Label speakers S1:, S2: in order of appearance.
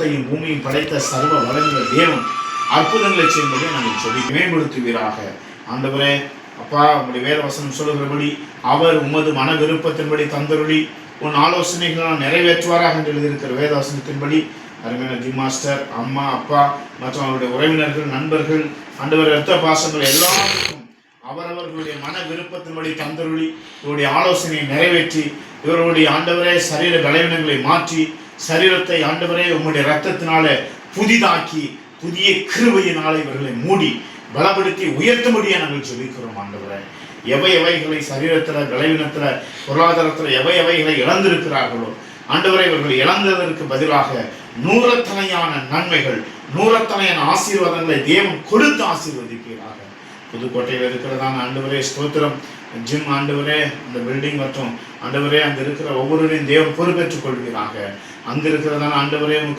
S1: வானத்தையும் பூமியும் படைத்த சர்வ வளர்ந்த தேவன் அற்புதங்களை செய்யும்படி நாங்கள் சொல்லி மேம்படுத்துவீராக. ஆண்டவரே அப்பா உங்களுடைய வேத வசனம் சொல்லுகிறபடி அவர் உமது மன விருப்பத்தின்படி தந்தருளி உன் ஆலோசனைகளால் நிறைவேற்றுவாராக என்று எழுதியிருக்கிற வேத வசனத்தின்படி அருமையான ஜி மாஸ்டர் அம்மா அப்பா மற்றும் அவருடைய உறவினர்கள் நண்பர்கள் ஆண்டவர் இரத்த பாசங்கள் எல்லாருக்கும் அவரவர்களுடைய மன விருப்பத்தின்படி தந்தருளி இவருடைய ஆலோசனையை நிறைவேற்றி இவர்களுடைய ஆண்டவரே சரீர பலவீனங்களை மாற்றி சரீரத்தை ஆண்டவரே உம்முடைய ரத்தத்தினால புதிதாக்கி புதிய கிருவையினால் இவர்களை மூடி பலப்படுத்தி உயர்த்தும்படியா நாங்கள் சொல்லிக்கிறோம் ஆண்டவரே. எவை எவைகளை சரீரத்தில் விளைவினத்தில் பொருளாதாரத்தில் எவை எவைகளை இழந்திருக்கிறார்களோ ஆண்டவரை இவர்கள் இழந்ததற்கு பதிலாக நூறத்தனையான நன்மைகள் நூறத்தனையான ஆசீர்வாதங்களை தேவன் கொடுத்து ஆசீர்வதிப்பீராக. புதுக்கோட்டையில் இருக்கிறதான ஆண்டவரே ஸ்தோத்திரம். ஜிம் ஆண்டவரே அந்த பில்டிங் மற்றும் ஆண்டவரே அங்கே இருக்கிற ஒவ்வொருவரையும் தேவன் பொறுப்பேற்றுக் கொள்கிறாங்க அங்கே இருக்கிறதான ஆண்டவரே